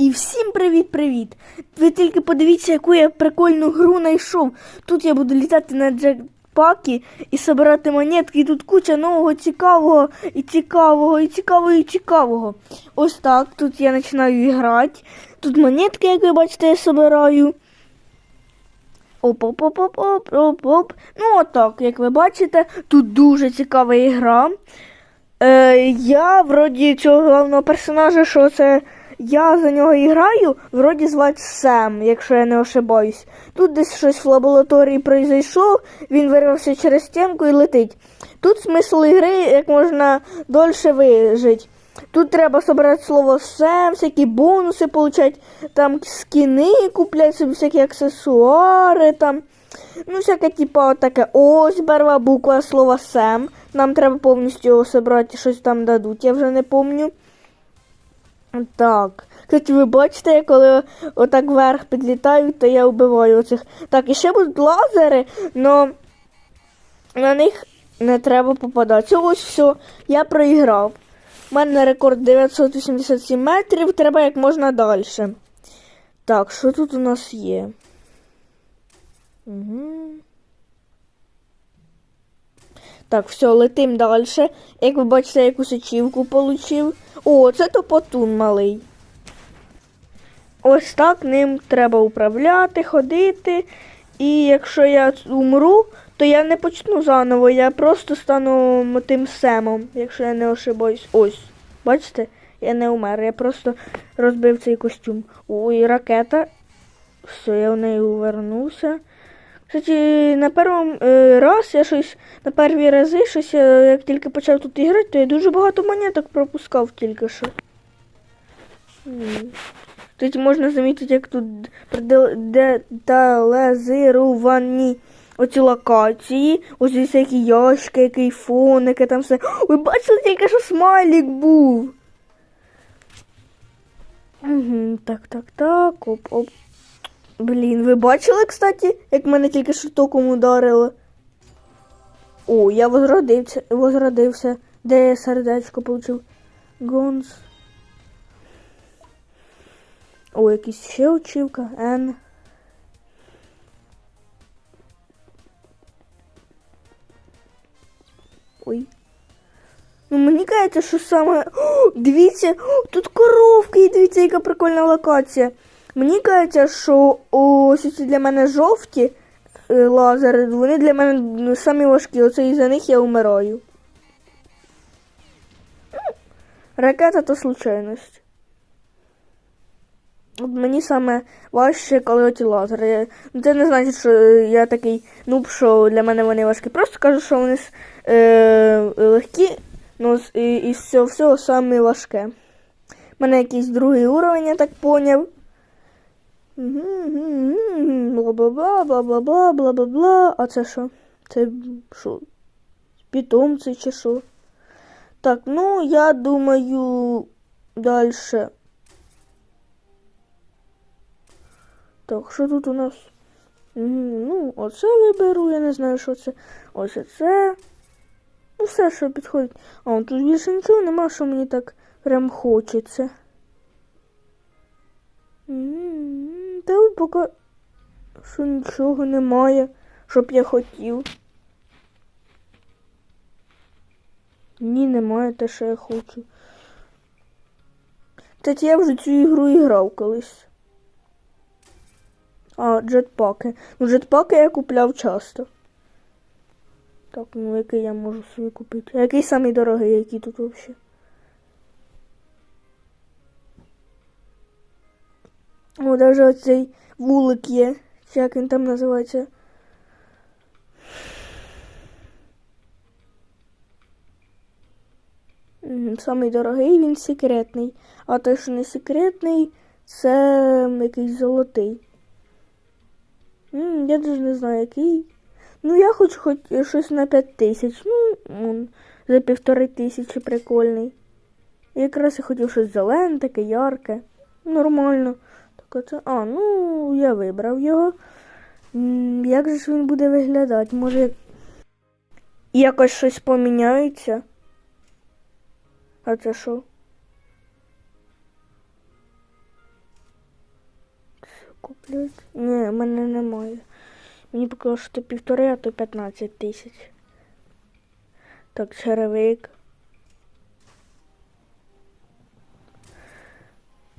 І всім привіт-привіт! Ви тільки подивіться, яку я прикольну гру знайшов. Тут я буду літати на джекпакі і збирати монетки. І тут куча нового цікавого і цікавого, і цікавого, і цікавого. Ось так. Тут я починаю грати. Тут монетки, як ви бачите, я збираю. Оп-оп-оп-оп-оп-оп-оп. Ну, отак, як ви бачите, тут дуже цікава ігра. Е, я вроді цього головного персонажа, що це я за нього і граю, вроді звати Сем, якщо я не ошибаюсь. Тут десь щось в лабораторії произойшов, він вирвався через стінку і летить. Тут смисл ігри, як можна дольше вижити. Тут треба собирати слово Сем, всякі бонуси получать, там скіни купляти собі всякі аксесуари там. Ну, всяке, типа, таке ось перша буква слова Сем. Нам треба повністю його собрати, щось там дадуть, я вже не пам'ятаю. Так. Кстати, ви бачите, я коли отак вверх підлітаю, то я вбиваю оцих. Так, і ще будуть лазери, але на них не треба попадати. Ось все, я проіграв. У мене рекорд 987 метрів, треба як можна далі. Так, що тут у нас є? Угу. Так, все, летим далі. Як ви бачите, я якусь ачівку получив. О, це топотун малий. Ось так ним треба управляти, ходити. І якщо я умру, то я не почну заново, я просто стану тим семом, якщо я не ошибаюсь. Ось. Бачите? Я не умер, я просто розбив цей костюм. Ой, ракета. Все, я в неї увернувся. Кстати, на першому е, раз я щось на перві рази щось, я, як тільки почав тут іграти, то я дуже багато монеток пропускав тільки що. Тут можна замітити, як тут деталізовані оці локації, ось всякі ящики, який фоники, там все. Ви бачили тільки, що смайлік був. Угу, так, так, так, оп, оп. Блін, ви бачили, кстати, як мене тільки що током ударило? О, я возродився, возродився. Де я сердечко получив? Гонс. О, якісь ще очівка. Н. Ой. Ну, мені кажеться, що саме. О, дивіться, тут коровки, і дивіться, яка прикольна локація. Мені кажеться, що ось ці для мене жовті е, лазери, вони для мене самі важкі. Оце із за них я вмираю. Ракета то случайність. От мені саме важче, коли оті лазери. Ну, Це не значить, що я такий нуб, що для мене вони важкі. Просто кажу, що вони е, легкі, ну з- і, із всього всього саме важке. У мене якийсь другий уровень, я так поняв. Бла-бла-бла, бла-бла-бла, бла-бла-бла. А це що? Це що? Питомці чи що? Так, ну я думаю далі. Так, що тут у нас? Ну, оце виберу, я не знаю, що це. Ось це. Ну, все, що підходить. А, тут більше нічого нема, що мені так прям хочеться. М, Та поки що нічого немає, щоб я хотів. Ні, немає те, що я хочу. Кстати, я вже цю ігру і грав колись. А, джетпаки. Ну, джетпаки я купляв часто. Так, ну який я можу собі купити? А який самий дорогий, який тут взагалі? О, даже оцей вулик є. Чи як він там називається? Самий дорогий, він секретний. А той, що не секретний, це якийсь золотий. Я навіть не знаю, який. Ну, я хочу хоч щось на 5 тисяч. Ну, за півтори тисячі прикольний. Якраз я хотів щось зелене, таке ярке. Нормально. Так оце. А, ну, я вибрав його. Як же ж він буде виглядати? Може. Якось щось поміняється? А це що? куплять. Ні, в мене немає. Мені показало, що півтори, а то 15 тисяч. Так, черевик.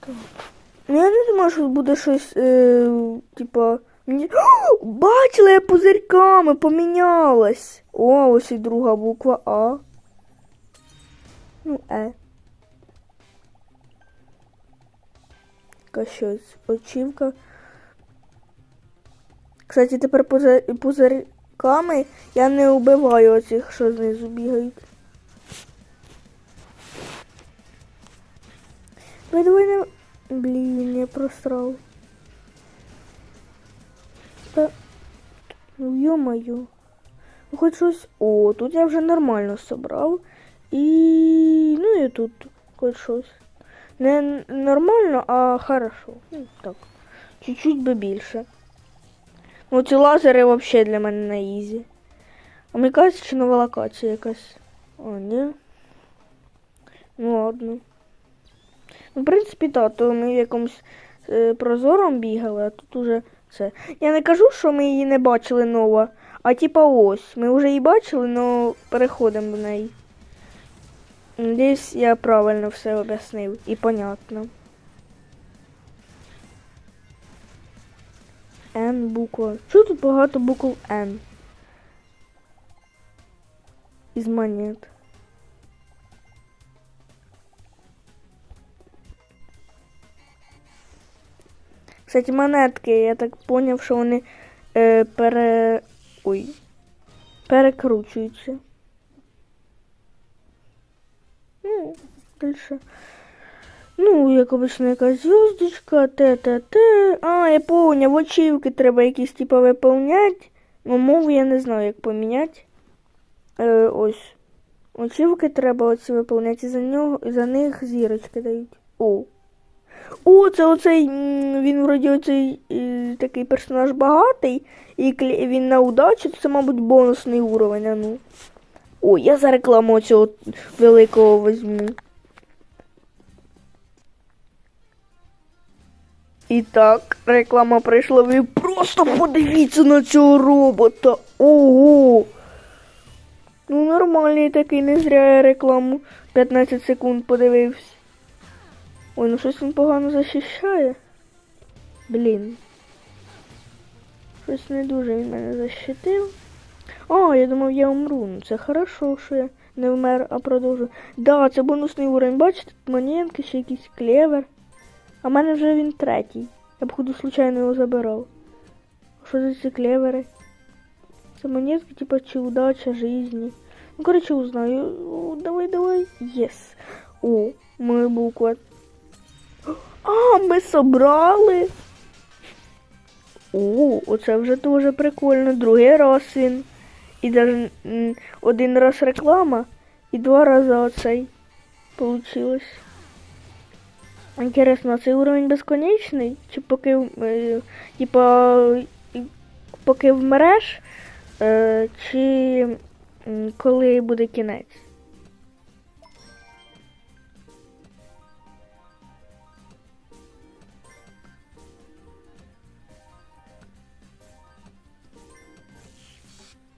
Так. Ну, я не думаю, що буде щось, е, типа. Мені... Бачила, я пузирьками помінялась. О, ось і друга буква А. Ну, Е. Яка щось. Очівка. Кстати, тепер пузир- пузирьками я не вбиваю оцих, що знизу бігають. Давай, не... Блін, я просрав. Та... Ну, ё-моё. Ну, Хоч щось... О, тут я вже нормально собрав. І... Ну і тут хоч щось. Не нормально, а хорошо. Ну, так. Чуть-чуть би більше. Ну, ці лазери взагалі для мене на ізі. А мені кажеться, чи нова локація якась. О, ні. Ну ладно. В принципі, так, то ми в якомусь е, прозором бігали, а тут уже це. Я не кажу, що ми її не бачили нова, а типа ось. Ми вже її бачили, але переходимо до неї. Надіюсь, я правильно все об'яснив і понятно. Н буква. Чого тут багато букв Н? Із монет. Кстати, монетки, я так поняв, що вони е, пере... Ой. Перекручуються. Ну, дальше. Ну, як обично, якась зв'язочка, те-те-те. А, я поняв, очівки треба якісь типа виповняти. Ну, мову я не знаю, як поміняти. Е, ось. Очівки треба оці виповняти, і за нього, за них зірочки дають. О. О, це оцей, він вроді оцей е, такий персонаж багатий, і він на удачу, це, мабуть, бонусний уровень, а ну. О, я за рекламу цього великого візьму. І так, реклама прийшла. Ви просто подивіться на цього робота. Ого! Ну, нормальний такий, не зря я рекламу 15 секунд подивився. Ой, ну щось він погано захищає. Блін. Щось не дуже він мене защитив. А, я думав, я умру. Ну це хорошо, що я не вмер, а продовжу. Да, це бонусний уровень. Бачите, тут монетки, ще якийсь клевер. А в мене вже він третій. Я походу случайно його забирав. Що за ці клевери? Це монетки, типа, чи удача жизни. Ну, короче, узнаю. О, давай, давай. Єс. О, моя буква. А, ми собрали. О, оце вже дуже прикольно. Другий раз він. І даже один раз реклама, і два рази оцей получилось. Інтересно, а цей уровень безконечний? Чи поки е, типа поки вмреш, е, чи коли буде кінець?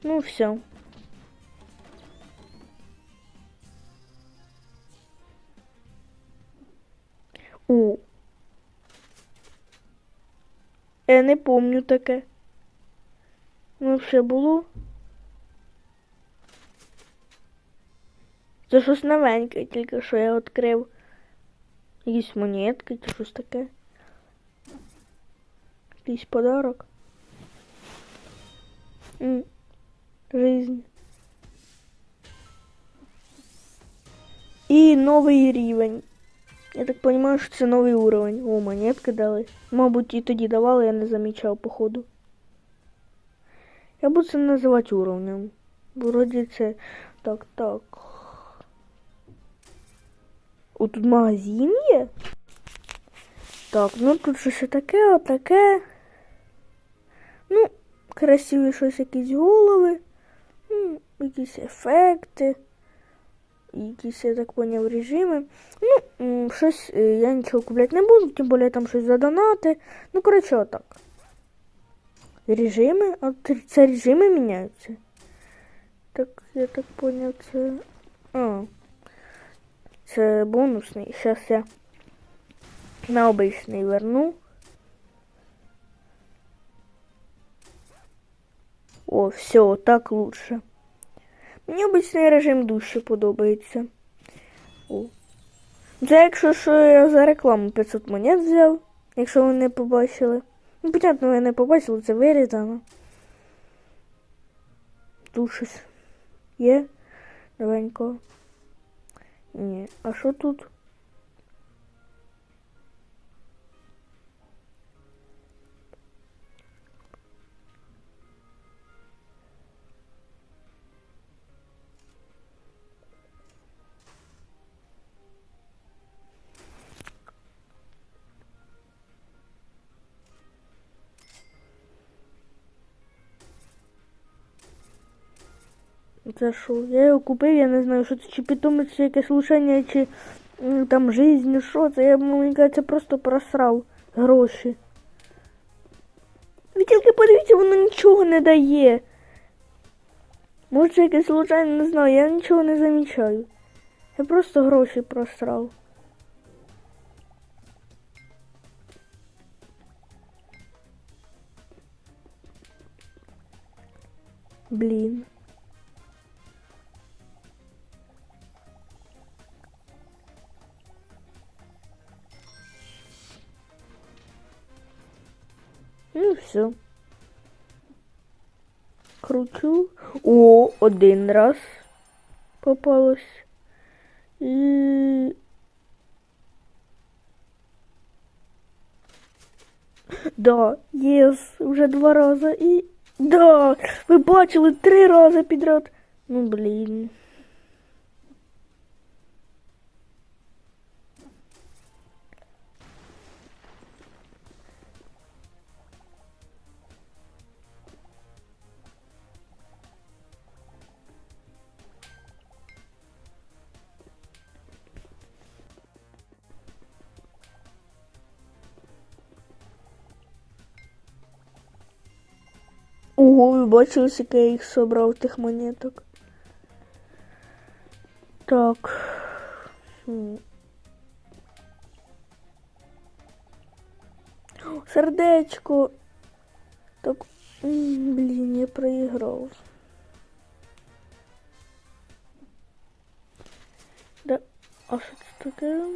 Ну, все. У. Я не помню таке. Ну, все було. Це щось новеньке, тільки що я відкрив. Якісь монетки чи щось таке. Якийсь подарок. Жизнь. І новий рівень. Я так розумію, що це новий уровень. О, монетки дали. Мабуть, і тоді давали, я не замічав, походу. Я буду це називати уровнем. Вроді це. Так, так. О, тут магазин є? Так, ну тут щось таке, отаке. Ну, красиві щось якісь голови. Якісь ефекти. якісь, я так поняв, режими. Ну, щось е, я нічого купляти не буду, тим більше там щось задонати. Ну, коротше, отак. Режими? А це режими міняються? Так, я так поняв, це. А. Це бонусний. Зараз я на обичний верну. О, все, так лучше. Мені обичний режим дужче подобається. О. Це якщо що я за рекламу 500 монет взяв, якщо ви не побачили. Ну, понятно, ви не побачили, це вирізано. Тут є новенького. Ні. А що тут? Це? Я його купив, я не знаю, що це чи питомець, чи якесь лишення, чи там жизнь, що це. Я мені кажеться, просто просрав гроші. Ви тільки подивіться, воно нічого не дає. Може, якесь случайно, не знаю, я нічого не замічаю. Я просто гроші просрав. Блін. Ну все. Кручу. О, один раз попалось. І... Да, єс, вже два рази і. Да, ви бачили три рази підряд. Ну блін. Ого, ви бачили, скільки я їх собрав тих монеток. Так. Сердечко. Так. Блін, я проіграв. Да. А що це таке?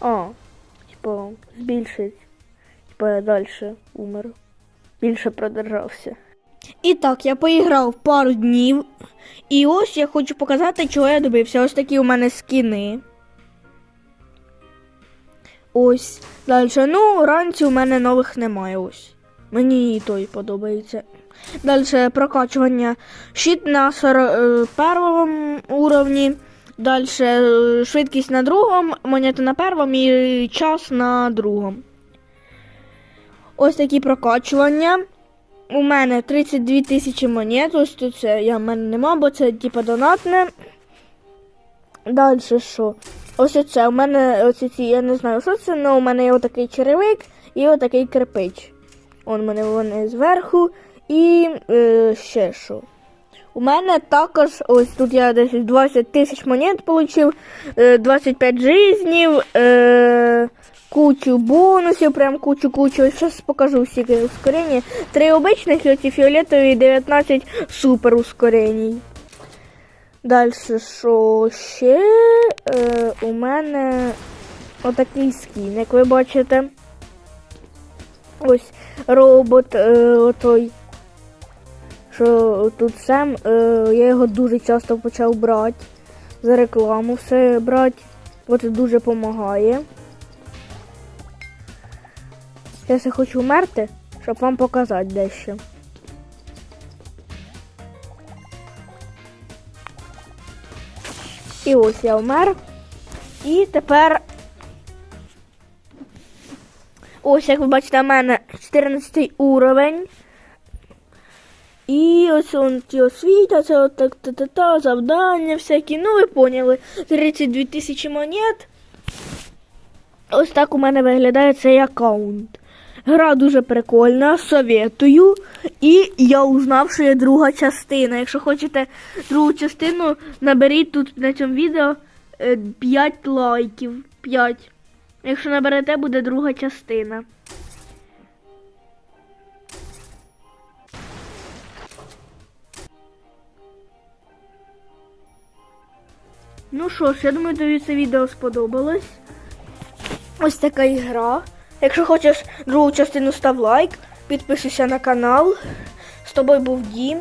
А, типа, збільшить. Далі умер. Більше продержався. І так, я поіграв пару днів. І ось я хочу показати, чого я добився. Ось такі у мене скіни. Ось. Далі. Ну, ранці у мене нових немає. Ось. Мені і той подобається. Далі прокачування щит на 41 уровні. Далі швидкість на другому, монета на першому і час на другому. Ось такі прокачування. У мене 32 тисячі монет. Ось тут це я в мене нема, бо це типа донатне. Далі що? Ось оце. У мене оці ці, я не знаю, що це, але у мене є отакий черевик і отакий кирпич. Он у мене вони зверху. І е, ще що. У мене також, ось тут я десь 20 тисяч монет отримав, 25 жизнів, е, кучу бонусів, прям кучу-кучу. Зараз покажу всі ускорення. Три обичних оці фіолетові і 19 супер ускорень. Далі що ще? Е, у мене отакий скін, як ви бачите. Ось робот е, отой. Що тут Сем, е, я його дуже часто почав брати. За рекламу все брати. Це дуже допомагає. Я хочу вмерти, щоб вам показати дещо. І ось я вмер. І тепер. Ось, як ви бачите, у мене 14 уровень. І ось он ті освіта, це от так та-та-та, завдання всякі. Ну, ви поняли. 32 тисячі монет. Ось так у мене виглядає цей аккаунт. Гра дуже прикольна, советую. І я узнав, що є друга частина. Якщо хочете другу частину, наберіть тут на цьому відео 5 лайків. 5. Якщо наберете, буде друга частина. Ну що ж, я думаю, тобі це відео сподобалось. Ось така ігра. Якщо хочеш другу частину, став лайк, підписуйся на канал. З тобою був Дім.